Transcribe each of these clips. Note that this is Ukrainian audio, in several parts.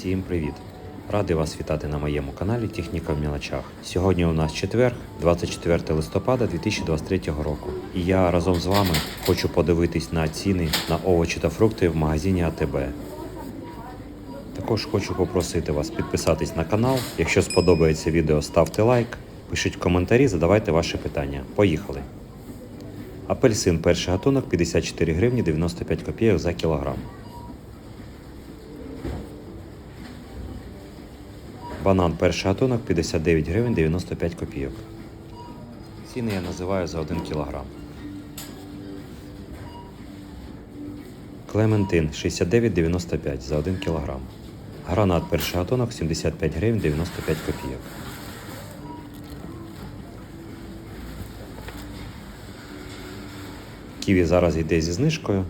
Всім привіт! Радий вас вітати на моєму каналі Техніка в мілочах. Сьогодні у нас четвер, 24 листопада 2023 року. І я разом з вами хочу подивитись на ціни на овочі та фрукти в магазині АТБ. Також хочу попросити вас підписатись на канал. Якщо сподобається відео, ставте лайк, пишіть коментарі, задавайте ваші питання. Поїхали! Апельсин перший гатунок 54 гривні 95 копійок за кілограм. Банан перший гатунок 59 гривень 95 копійок. Ціни я називаю за 1 кілограм. Клементин 69,95 за 1 кілограм. Гранат перший гатунок 75 гривень 95 копійок. Ківі зараз йде зі знижкою.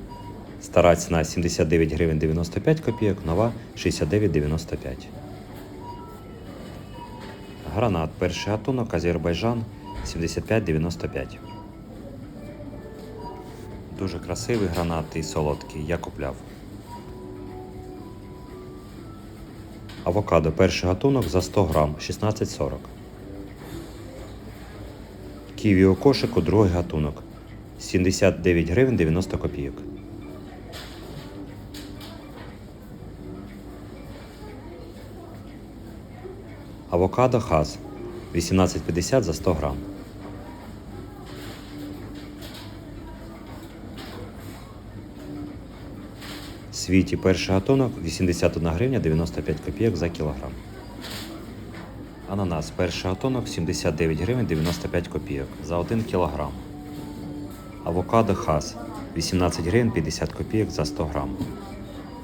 Стара ціна 79 гривень 95 копійок, нова 69,95. Гранат перший гатунок Азербайджан 75,95. Дуже красивий гранат і солодкий, я купляв. Авокадо перший гатунок за 100 грам 16,40. Ківі у кошику другий гатунок 79 гривень 90 копійок. Авокадо хас 18,50 за 100 грам. Світі перший гатунок 81 гривня 95 копійок за кілограм. Ананас перший гатунок 79 гривень 95 копійок за 1 кілограм. Авокадо хас 18 гривень 50 копійок за 100 грам.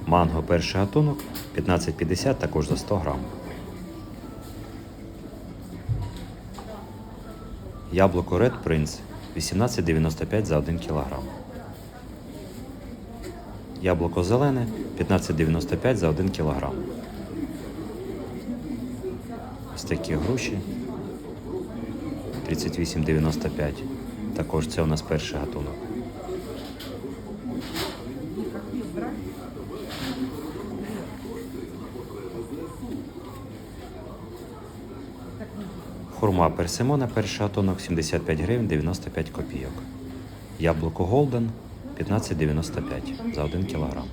Манго перший гатунок 15,50 також за 100 грам. Яблуко Red Prince 18,95 за 1 кг. Яблуко зелене 15,95 за 1 кг. Ось такі груші 38,95. Також це у нас перший гатунок. Хурма персимона перший гатунок 75 гривень 95 копійок. Яблуко Голден 15,95 за 1 кілограм.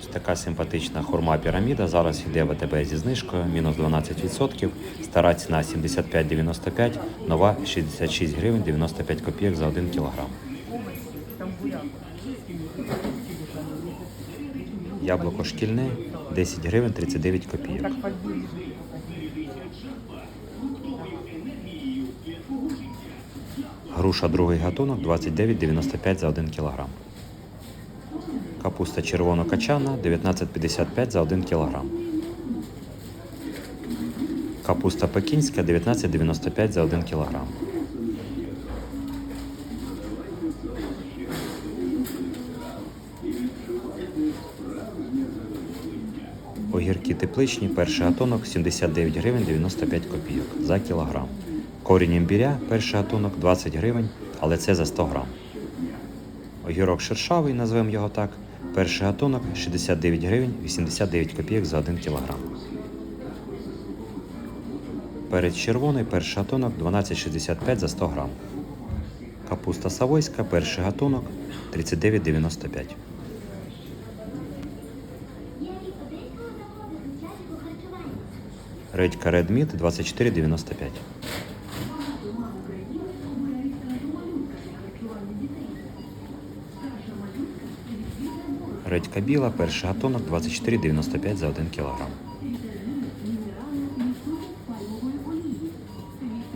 Ось така симпатична хурма піраміда. Зараз йде в АТБ зі знижкою, мінус 12%. Стара ціна 75,95, нова 66 гривень 95 копійок за 1 кілограм. Яблуко шкільне 10 гривень 39 копійок. Груша другий гатунок 29,95 за 1 кг. Капуста червоно-качана 19,55 за 1 кг. Капуста пекінська 19,95 за 1 кг. Огірки тепличні, перший гатунок 79 гривень 95 копійок за кілограм. Корінь імбіря, перший гатунок 20 гривень, але це за 100 грам. Огірок шершавий, назвемо його так. Перший гатунок 69 гривень 89 копійок за 1 кілограм. Перець червоний, перший гатунок 12,65 за 100 грам. Капуста савойська, перший гатунок 39,95. Редька Meat 24,95. Редька біла, перший гатунок 24,95 за 1 кг.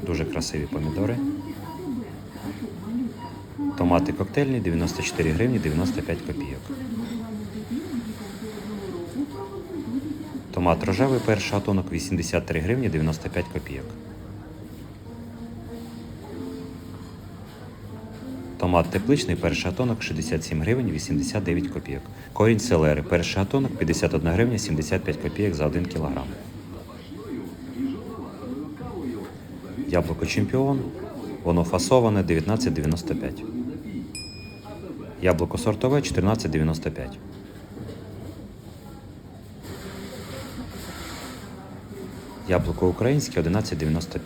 Дуже красиві помідори. Томати коктейльні 94 гривні 95 копійок. Томат рожевий перший гатунок 83 гривні 95 копійок. Томат тепличний перший гатунок 67 гривень 89 копійок. Корінь селери перший гатунок 51 гривня 75 копійок за 1 кілограм. Яблуко чемпіон. Воно фасоване 19,95. Яблуко сортове 14,95. Яблуко українське 11,95.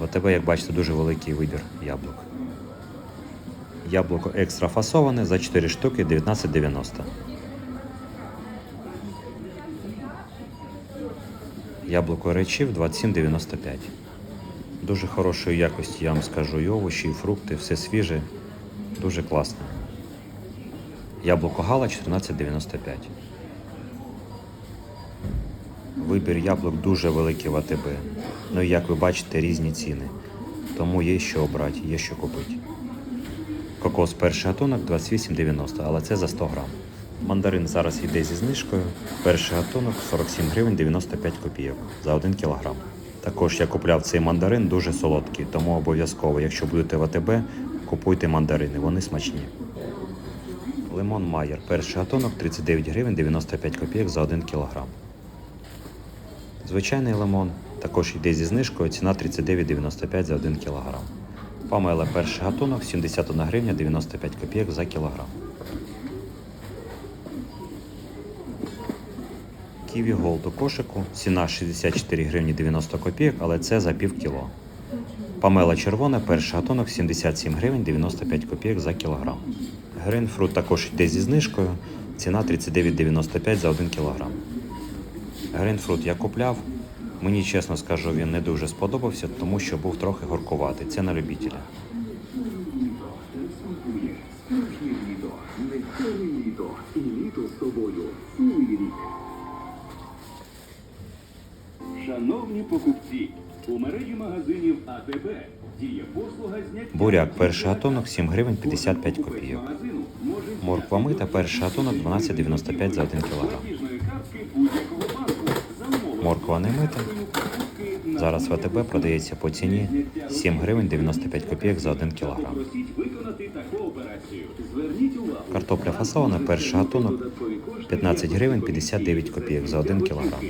В АТБ, як бачите, дуже великий вибір яблук. Яблуко екстра фасоване за 4 штуки 19,90. Яблуко речів 27,95. Дуже хорошої якості, я вам скажу, і овочі, і фрукти, все свіже, дуже класно. Яблуко Гала 14,95. Вибір яблук дуже великий в АТБ. Ну і як ви бачите, різні ціни. Тому є що обрати, є що купити. Кокос перший гатунок 28,90, але це за 100 грам. Мандарин зараз йде зі знижкою. Перший гатунок 47 гривень 95 копійок за 1 кілограм. Також я купляв цей мандарин дуже солодкий, тому обов'язково, якщо будете в АТБ, купуйте мандарини, вони смачні. Лимон Майер, перший гатунок 39 гривень 95 копійок за 1 кілограм. Звичайний лимон також йде зі знижкою, ціна 39,95 за 1 кілограм. Памела перший гатунок 71 гривня 95 копійок за кілограм. Ківі Голд у кошику, ціна 64 гривні 90 копійок, але це за пів кіло. Памела червона, перший гатунок 77 гривень 95 копійок за кілограм. Грейнфрут також йде зі знижкою, ціна 39,95 за 1 кілограм. Грейнфрут я купляв. Мені чесно скажу, він не дуже сподобався, тому що був трохи горкуватий. Це на любителя. Шановні покупці, у мережі магазинів АТБ діє послуга зняття Буряк перший гатунок 7 гривень 55 Покупець копійок. Морква мита перший гатунок 12,95 за 1 кілограм. Морква не мита. Зараз в АТБ продається по ціні 7 гривень 95 копійок за 1 кілограм. Картопля фасована перший гатунок 15 гривень 59 копійок за 1 кілограм.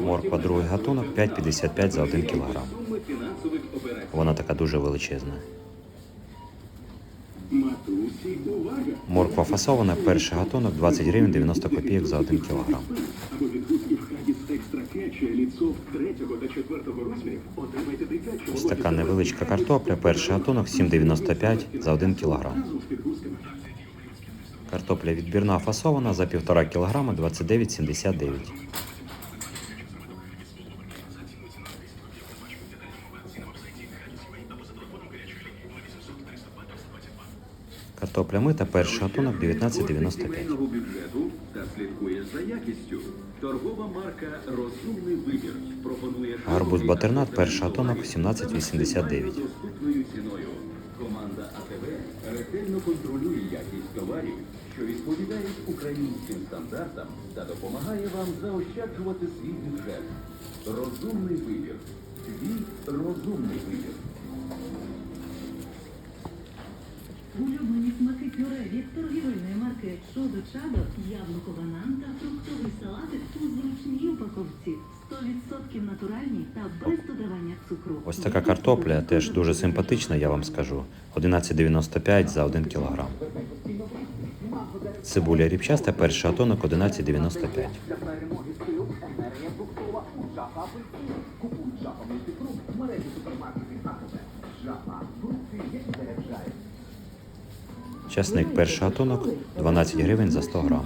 Морква другий гатунок 5,55 за 1 кілограм. Вона така дуже величезна. Морква фасована перший гатунок 20 гривень 90 копійок за 1 кілограм. Або відгустки в хаді з екстра ліцов третього та четвертого розмірів отримайте дитячу Ось така невеличка картопля, перший гатунок 7,95 за 1 кілограм. Картопля відбірна фасована за 1,5 кг 29,79. Картопля мита, перший гатунок 19,95. бюджету та слідкує за якістю. Торгова марка Розумний вибір пропонує Гарбуз батернат, перший гатунок 17,89. доступною ціною. Команда АТВ ретельно контролює якість товарів, що відповідають українським стандартам та допомагає вам заощаджувати свій бюджет. Розумний вибір. Твій розумний вибір. Улюблені смаки пюре від торгівельної марки Чодо Чадо, яблуко банан та фруктовий салатик у зручній упаковці. 100% натуральні та без додавання цукру. Ось така картопля теж дуже симпатична, я вам скажу. 11,95 за 1 кг. Цибуля ріпчаста, перший гатунок 11,95. Часник перший гатунок 12 гривень за 100 грам.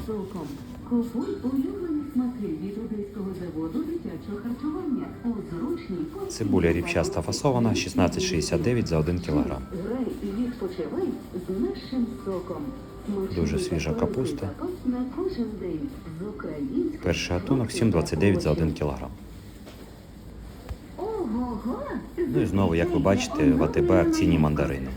Цибуля ріпчаста фасована 16,69 за 1 кг. Грай і відпочивай з нашим соком. Дуже свіжа капуста. Перший гатунок 7,29 за 1 кг. Ого-го! Ну і знову, як ви бачите, в АТБ акційні мандарини.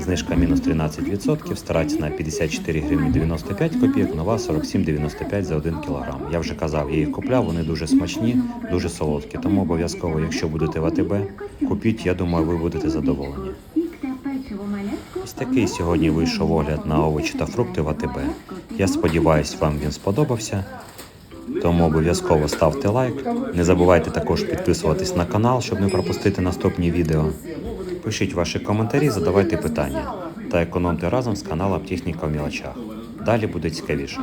Знижка мінус 13%, стара ціна 54 гривні 95 копійок, нова 47,95 за 1 кілограм. Я вже казав, я їх купляв, вони дуже смачні, дуже солодкі. Тому обов'язково, якщо будете в АТБ, купіть, я думаю, ви будете задоволені. Ось такий сьогодні вийшов огляд на овочі та фрукти в АТБ. Я сподіваюся, вам він сподобався. Тому обов'язково ставте лайк. Не забувайте також підписуватись на канал, щоб не пропустити наступні відео. Пишіть ваші коментарі, задавайте питання та економте разом з каналом Техніка в мілочах. Далі буде цікавіше.